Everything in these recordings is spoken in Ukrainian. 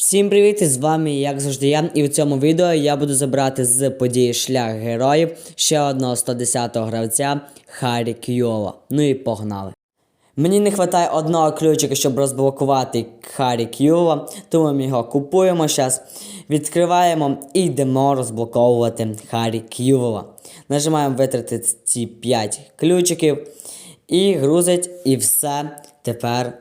Всім привіт! З вами, як завжди, я. І в цьому відео я буду забрати з події шлях героїв ще одного 110-го гравця Харі Кьйова. Ну і погнали. Мені не вистачає одного ключика, щоб розблокувати Харі Кьюва, тому ми його купуємо зараз, відкриваємо і йдемо розблоковувати Харі Кьюва. Нажимаємо витратити ці 5 ключиків і грузить, і все. Тепер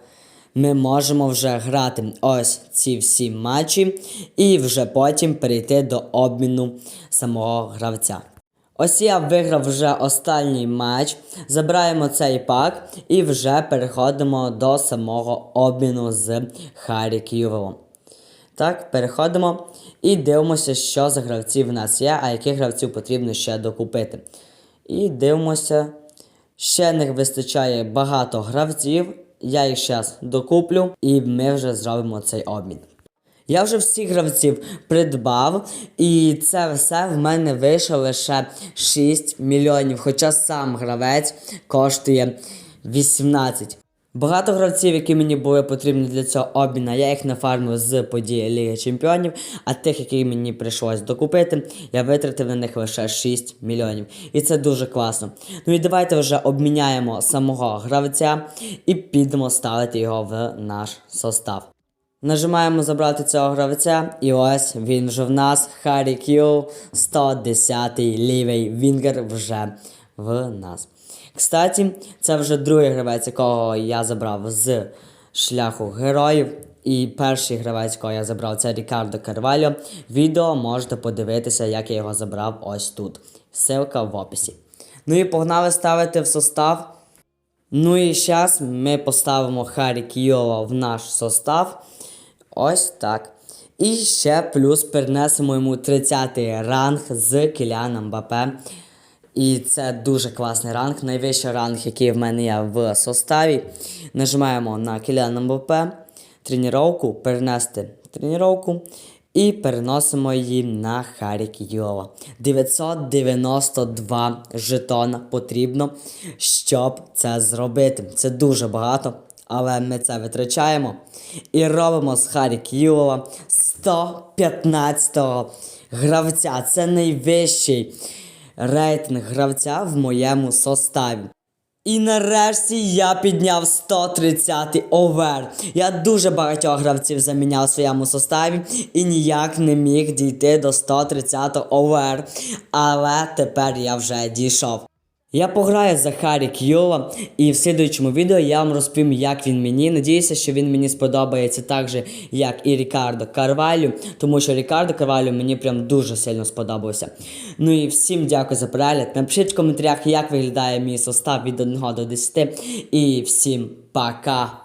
ми можемо вже грати ось ці всі матчі і вже потім перейти до обміну самого гравця. Ось я виграв вже останній матч, забираємо цей пак і вже переходимо до самого обміну з Харі Кьювелом. Так, переходимо і дивимося, що за гравці в нас є, а яких гравців потрібно ще докупити. І дивимося, ще не вистачає багато гравців. Я їх зараз докуплю, і ми вже зробимо цей обмін. Я вже всіх гравців придбав, і це все в мене вийшло лише 6 мільйонів, хоча сам гравець коштує 18. Багато гравців, які мені були потрібні для цього обміна, я їх нафармив з події Ліги Чемпіонів, а тих, які мені прийшлось докупити, я витратив на них лише 6 мільйонів. І це дуже класно. Ну і давайте вже обміняємо самого гравця і підемо ставити його в наш состав. Нажимаємо забрати цього гравця, і ось він вже в нас. Харі Кью, 110-й лівий Вінгер вже в нас. Кстати, це вже другий гравець, якого я забрав з шляху героїв. І перший гравець, якого я забрав, це Рікардо Карвальо. Відео можете подивитися, як я його забрав ось тут. Ссылка в описі. Ну і погнали ставити в состав. Ну і зараз ми поставимо Харі Кіова в наш состав. Ось так. І ще плюс перенесемо йому 30-й ранг з Кіліаном Мбапе. І це дуже класний ранг, найвищий ранг, який в мене є в составі. Нажимаємо на Кіліана Мбапе, тренування, перенести тренування. І переносимо її на Харі Кіова. 992 жетона потрібно, щоб це зробити. Це дуже багато, але ми це витрачаємо. І робимо з Харі Кіова 115-го гравця. Це найвищий рейтинг гравця в моєму составі. І нарешті я підняв 130 овер. Я дуже багатьох гравців заміняв в своєму составі і ніяк не міг дійти до 130 овер. Але тепер я вже дійшов. Я пограю за Харі Кьова, і в слідуючому відео я вам розповім, як він мені. Надіюся, що він мені сподобається так же, як і Рікардо Карвалю, тому що Рікардо Карвалю мені прям дуже сильно сподобався. Ну і всім дякую за перегляд. Напишіть в коментарях, як виглядає мій состав від 1 до 10. І всім пока!